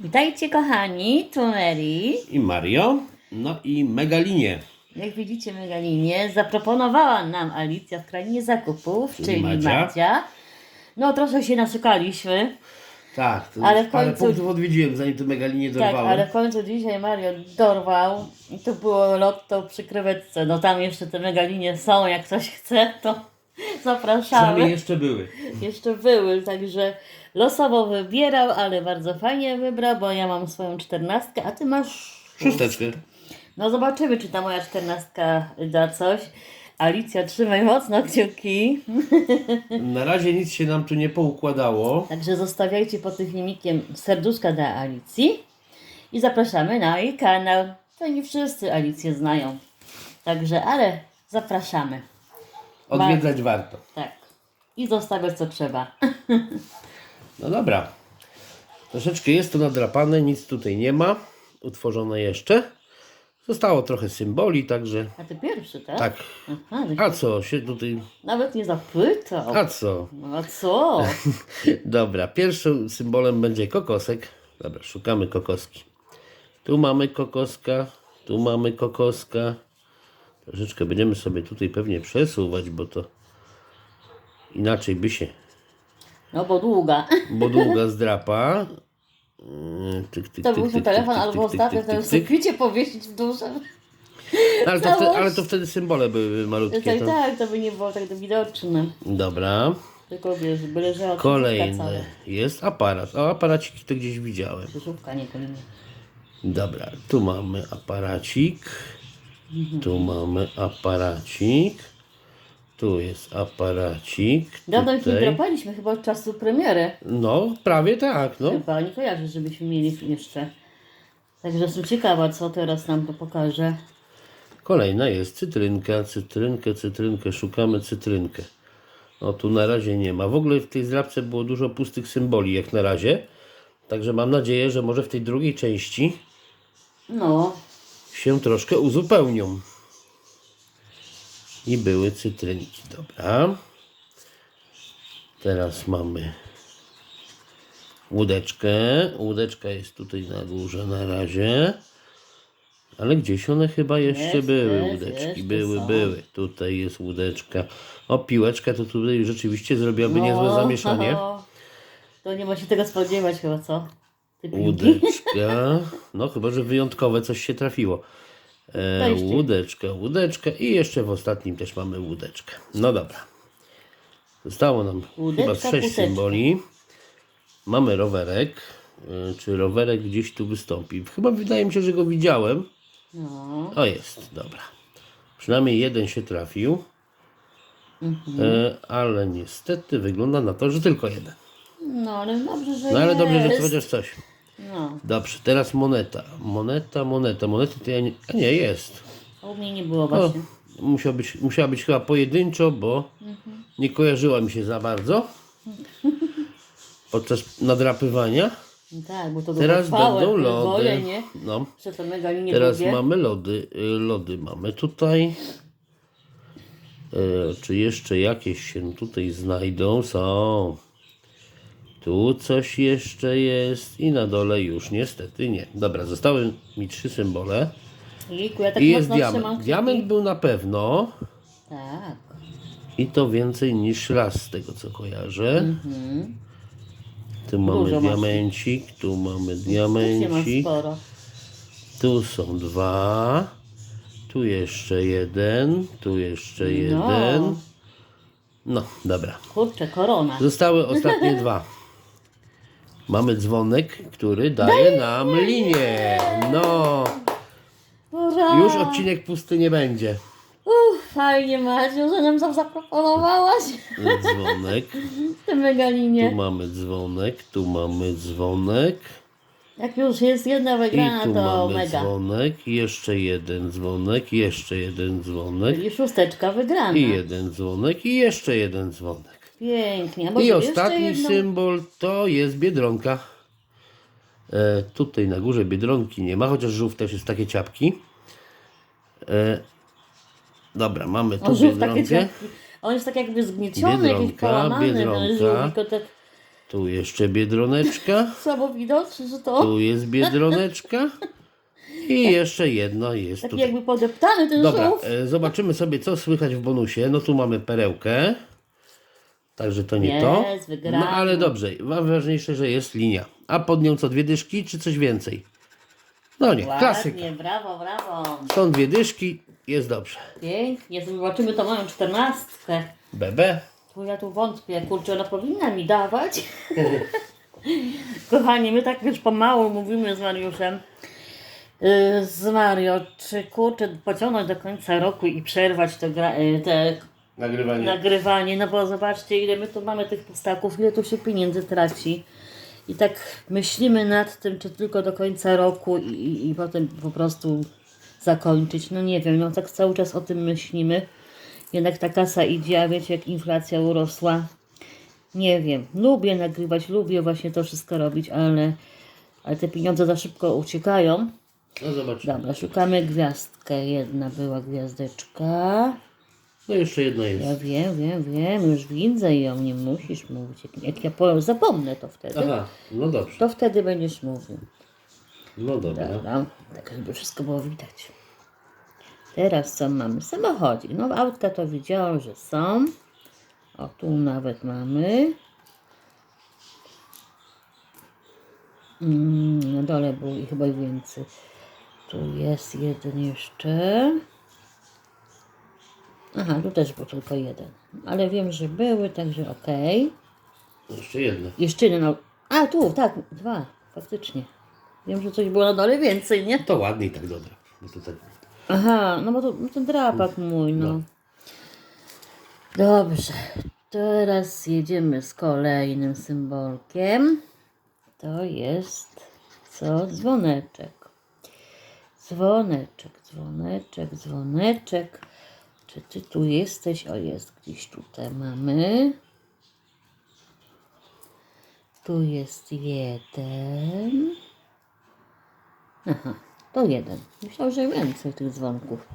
Witajcie kochani, tu Mary. i Mario, no i Megalinie. Jak widzicie Megalinie, zaproponowała nam Alicja w krainie zakupów, czyli, Czyli Madzia. Madzia. No trochę się nasykaliśmy, Tak, to Ale w parę końcu- punktów odwiedziłem, zanim tu Megalinie tak, dorwałem. ale w końcu dzisiaj Mario dorwał i to było lotto przy krewetce. No tam jeszcze te Megalinie są, jak ktoś chce, to zapraszamy. Przynajmniej jeszcze były. Jeszcze były, także losowo wybierał, ale bardzo fajnie wybrał, bo ja mam swoją czternastkę, a ty masz Szósteczkę. No zobaczymy, czy ta moja czternastka da coś. Alicja, trzymaj mocno kciuki. Na razie nic się nam tu nie poukładało. Także zostawiajcie pod tym filmikiem serduszka dla Alicji. I zapraszamy na jej kanał. To nie wszyscy Alicję znają. Także, ale zapraszamy. Odwiedzać warto. Tak. I zostawiać co trzeba. No dobra. Troszeczkę jest to nadrapane, nic tutaj nie ma. Utworzone jeszcze. Zostało trochę symboli, także A ty pierwszy, tak? tak. Aha, A co się tutaj. nawet nie zapytał. A co? No a co? Dobra, pierwszym symbolem będzie kokosek. Dobra, szukamy kokoski. Tu mamy kokoska, tu mamy kokoska. Troszeczkę będziemy sobie tutaj pewnie przesuwać, bo to inaczej by się, No bo długa. bo długa zdrapa. Yy, Tyk, tyk, To tyk, był tyk, telefon albo ostatnio w tyk. suficie powiesić w duże. Ale to, wtedy, ale to wtedy symbole były malutkie. Tak, To... tak, to by nie było tak widoczne. Dobra, Tylko wiesz, byle że kolejny jest aparat. O, aparaciki to gdzieś widziałem. Krzyżówka, nie kolejny. Dobra, tu mamy aparacik. Tu mamy aparacik. Tu jest aparacik. Dawno ich nie Tutaj. dropaliśmy, chyba od czasu premiery. No, prawie tak, no. Chyba, nie kojarzę, żebyśmy mieli jeszcze. Także jestem ciekawa, co teraz nam to pokaże. Kolejna jest cytrynka, cytrynkę, cytrynkę, szukamy cytrynkę. No tu na razie nie ma. W ogóle w tej zdrabce było dużo pustych symboli jak na razie. Także mam nadzieję, że może w tej drugiej części No, się troszkę uzupełnią. I były cytrynki. Dobra. Teraz mamy łódeczkę. Łódeczka jest tutaj na górze na razie. Ale gdzieś one chyba jeszcze Jest, były jest, łódeczki. jeszcze były, są. były. Tutaj jest łódeczka. O, piłeczka to tutaj rzeczywiście zrobiłaby no niezłe zamieszanie. To nie ma się tego spodziewać chyba, co? Piłki? Łódeczka. No chyba, że wyjątkowe coś się trafiło. E, jeszcze. łódeczka, łódeczka i jeszcze w ostatnim też mamy łódeczkę. No dobra. Zostało nam Łódeczka, chyba sześć puteczka. symboli. Mamy rowerek. E, czy rowerek gdzieś tu wystąpi? Chyba wydaje mi się, że go widziałem. No, O jest, dobra. Przynajmniej jeden się trafił. Mhm. E, ale niestety wygląda na to, że tylko jeden. No ale dobrze, że No ale dobrze, że jest. to chociaż coś. No, Dobrze, teraz moneta. Moneta, moneta. Monety to ja nie... A nie, jest. a u mnie nie było O, właśnie. musiał być, musiała być chyba pojedynczo, bo nie kojarzyła mi się za bardzo podczas nadrapywania. Tak, bo to Teraz będą lody. nie? No, Że to mega nie teraz lubię. mamy lody. Y, Lody mamy tutaj. E, czy jeszcze jakieś się tutaj znajdą? Są. Tu coś jeszcze jest i na dole już niestety nie. Dobra, zostały mi trzy symbole. Jejku, ja tak I jest mocno trzymam diament. kciuki. Diament był na pewno. Tak. I to więcej niż raz z tego co kojarzę. Tu mamy Mhm. Dużo masz. diamencik, tu mamy Też nie ma diamencik, sporo. tu są dwa, tu jeszcze jeden, tu jeszcze jeden. No, dobra. Kurczę, korona. Zostały ostatnie dwa. Mamy dzwonek, który daje nam linię. No, Ura! już odcinek pusty nie będzie. Uff, fajnie Madziu, że nam to zaproponowałaś. Dzwonek, Te mega tu linie. mamy dzwonek, tu mamy dzwonek. Jak już jest jedna wygrana, I tu to mamy mega. dzwonek, jeszcze jeden dzwonek, jeszcze jeden dzwonek, I szósteczka wygrana. i jeden dzwonek, i jeszcze jeden dzwonek. Pięknie. A może I jeszcze ostatni jedną? symbol to jest biedronka. E, tutaj na górze biedronki nie ma, chociaż żółw też jest takie ciapki. E, dobra, mamy tu O, żółw takie biedronkę. ciapki. On jest tak jakby zgnieciony, jakiś Biedronka, połamany. Biedronka. ten żółw, tylko tak Tu jeszcze biedroneczka. Słabo widać, że to Tu jest biedroneczka. I jeszcze jedno jest taki tutaj. jakby podeptany ten Dobra, żółw. e, zobaczymy sobie, co słychać w bonusie. No tu mamy perełkę. Także to nie to. Wygrany. No ale dobrze. Ważniejsze, że jest linia. A pod nią co, dwie dyszki, czy coś więcej? No nie, klasyka. Ładnie, brawo, brawo. Są dwie dyszki, jest dobrze. Pięknie, zobaczymy tą moją czternastkę. BB. Bo ja tu wątpię, kurczę, ona powinna mi dawać. Kochani, my tak już pomału mówimy z Mariuszem. Yy, Z Mario, czy kurczę pociągnąć do końca roku i przerwać te, gra, te Nagrywanie. nagrywanie, no bo zobaczcie ile my tu mamy tych pustaków, ile tu się pieniędzy traci. I tak myślimy nad tym, czy tylko do końca roku i, i, i potem po prostu zakończyć. No nie wiem, no tak cały czas o tym myślimy. Jednak ta kasa idzie, a wiecie jak inflacja urosła. Nie wiem, lubię nagrywać, lubię właśnie to wszystko robić, ale, ale te pieniądze za szybko uciekają. No zobaczymy. Dobra, szukamy gwiazdkę. Jedna była gwiazdeczka. No jeszcze jedna jest. Ja wiem, wiem, wiem, już widzę ją, nie musisz mówić. Jak, ja powiem, zapomnę to wtedy, Aha, no dobrze. to wtedy będziesz mówił. No dobra. Dobra, tak żeby wszystko było widać. Teraz co mamy? Samochodzik. No autka to widziałam, że są. O, tu nawet mamy. Mm, na dole było ich chyba więcej. Tu jest jeden jeszcze. Aha, tu też był tylko jeden. Ale wiem, że były, także okej. Jeszcze jedna. Jeszcze jeden. A, tu, tak, dwa, faktycznie. Wiem, że coś było na dole więcej, nie? To ładniej tak dobra. No to tak. Aha, no bo to no ten drapak mój, no. Dobrze, teraz jedziemy z kolejnym symbolkiem. To jest co? Dzwoneczek. Dzwoneczek, dzwoneczek, dzwoneczek. Czy ty tu jesteś? O, jest gdzieś tutaj mamy. Tu jest jeden. Aha, to jeden. Myślał, że więcej tych dzwonków.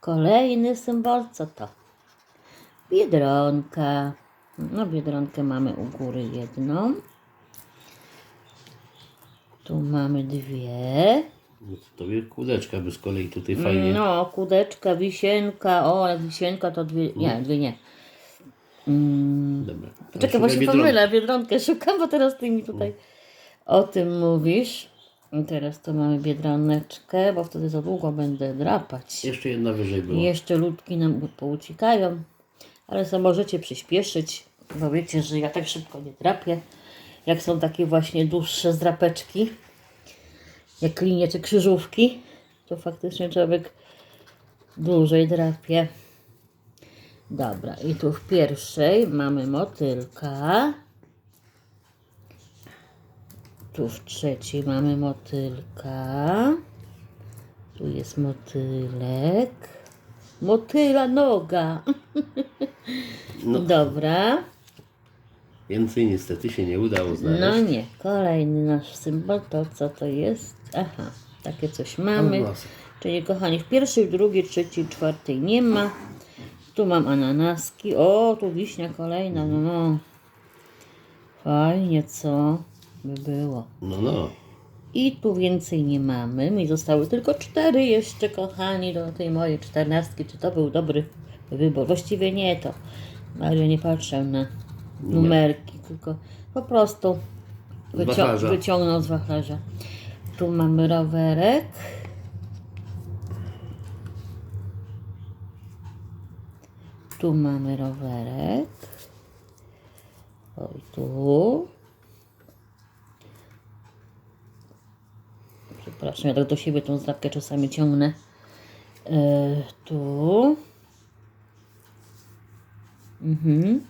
Kolejny symbol, co to? Biedronka. No, biedronkę mamy u góry jedną. Tu mamy dwie. No to tobie by z kolei tutaj fajnie. No, kudeczka, wisienka. O, jak wisienka to dwie. Nie, dwie nie. Mm, Dobra. Czekaj, bo się pomylę, Biedronkę szukam, bo teraz ty mi tutaj o tym mówisz. I teraz tu mamy Biedroneczkę, bo wtedy za długo będę drapać. Jeszcze jedna wyżej była. jeszcze ludki nam pouciekają, ale sobie możecie przyspieszyć, bo wiecie, że ja tak szybko nie drapię. Jak są takie właśnie dłuższe zdrapeczki, jak linie czy krzyżówki, to faktycznie człowiek dłużej drapie. Dobra, i tu w pierwszej mamy motylka. Tu w trzeciej mamy motylka. Tu jest motylek. Motyla noga. No. Dobra. Więcej niestety się nie udało znaleźć. No nie. Kolejny nasz symbol to co to jest? Aha, takie coś mamy. Czyli kochani, w pierwszej, drugiej, trzeciej, czwartej nie ma. Tu mam ananaski. O, tu wiśnia kolejna. No, no. Fajnie, co by było. No, no. I tu więcej nie mamy. Mi zostały tylko cztery jeszcze, kochani, do tej mojej czternastki. Czy to był dobry wybór? Właściwie nie to. Mario nie patrzył na numerki, tylko po prostu wycią- wyciągnął z wachlarza. Tu mamy rowerek. Tu mamy rowerek. Oj, tu. Przepraszam, ja tak do siebie tą zdrapkę czasami ciągnę. E, tu. Mhm.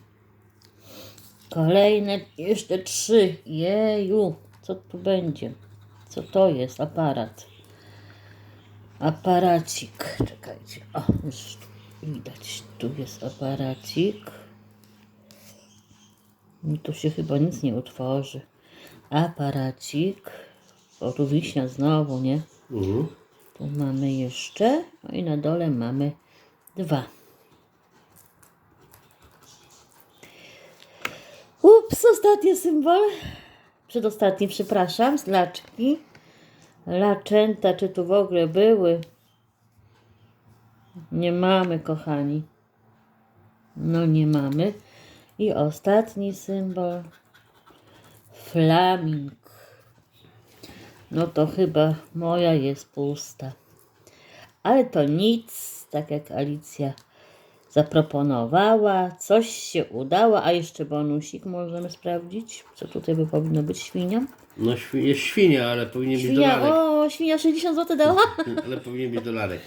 Kolejne, jeszcze trzy. Jeju, co tu będzie? Co to jest? Aparat. Aparacik. Czekajcie. O, już widać. Tu jest aparacik. Mi tu się chyba nic nie utworzy. Aparacik. O, tu wiśnia znowu, nie? Mhm. Tu mamy jeszcze. No i na dole mamy dwa. Ups, Przedostatni symbol. Przedostatni, przepraszam, z laczki. Laczęta, czy tu w ogóle były? Nie mamy, kochani. No nie mamy. I ostatni symbol. Flaming. No to chyba moja jest pusta. Ale to nic, tak jak Alicja zaproponowała. Coś się udało, a jeszcze bonusik możemy sprawdzić. Co tutaj by powinno być? Świnia? No świ- jest świnia, ale powinien być Świnia, dolarek. o, świnia 60 zł dała. Ale powinien być dolarek.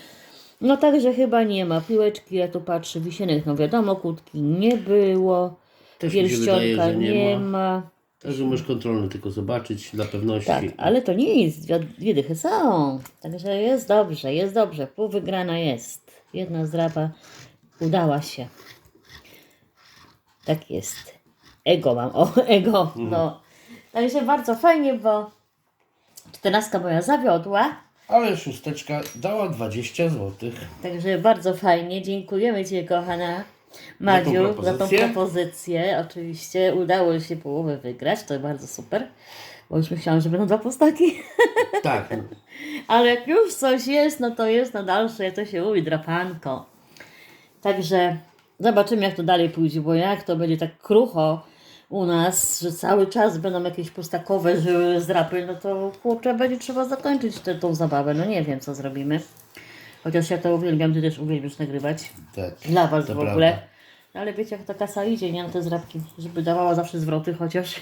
No także chyba nie ma. Piłeczki, ja tu patrzę, wisienek, no wiadomo, kłódki nie było. Też mi się wydaje, Pierścionka że nie, ma. Także możesz kontrolny tylko zobaczyć dla pewności. Tak, ale to nie jest, dwie, dwie dychy są. Także jest dobrze, jest dobrze. Pół wygrana jest. Jedna zdraba udała się. Tak jest. Ego mam, o, ego. No. Także bardzo fajnie, bo czternastka moja zawiodła. Ale szósteczka dała 20 zł. Także bardzo fajnie. Dziękujemy Ci, kochana Madziu, za tą propozycję. propozycję. Oczywiście udało się połowę wygrać, to bardzo super. Bo już myślałam, że będą dwa postaki. Tak. Ale jak już coś jest, no to jest na dalsze, to się mówi, drapanko. Także zobaczymy, jak to dalej pójdzie, bo jak to będzie tak krucho u nas, że cały czas będą jakieś pustakowe żyły, zdrapy, no to kurczę, będzie trzeba zakończyć tę tą zabawę. No nie wiem, co zrobimy. Chociaż ja to uwielbiam, ty też uwielbiasz nagrywać. tak. Dla was w ogóle. prawda. No Ale wiecie, jak ta kasa idzie, nie na te zrabki, żeby dawała zawsze zwroty chociaż.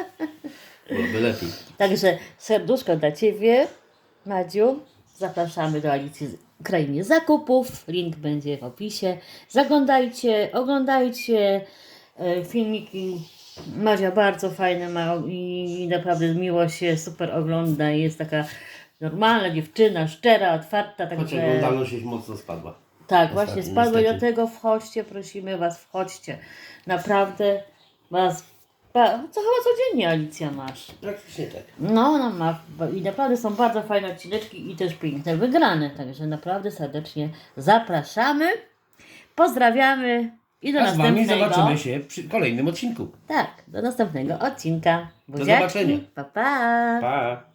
Byłoby lepiej. Także serduszko dla Ciebie, Madziu. Zapraszamy do Alicji z Krainie Zakupów. Link będzie w opisie. Zaglądajcie, oglądajcie e, filmiki. Madzia bardzo fajne ma i naprawdę miło się super ogląda. Jest taka normalna dziewczyna, szczera, otwarta. Choć Także... oglądalność jest mocno spadła. Tak, właśnie Ostatnio, spadło i niestety. do tego wchodźcie, prosimy Was, wchodźcie. Naprawdę Was, co chyba codziennie Alicja masz. Praktycznie tak. No, ona ma i naprawdę są bardzo fajne odcineczki i też piękne wygrane, także naprawdę serdecznie zapraszamy, pozdrawiamy i do A z Wami następnego. zobaczymy się przy kolejnym odcinku. Tak, do następnego odcinka. Do Buziaczki. zobaczenia. Pa, pa. Pa!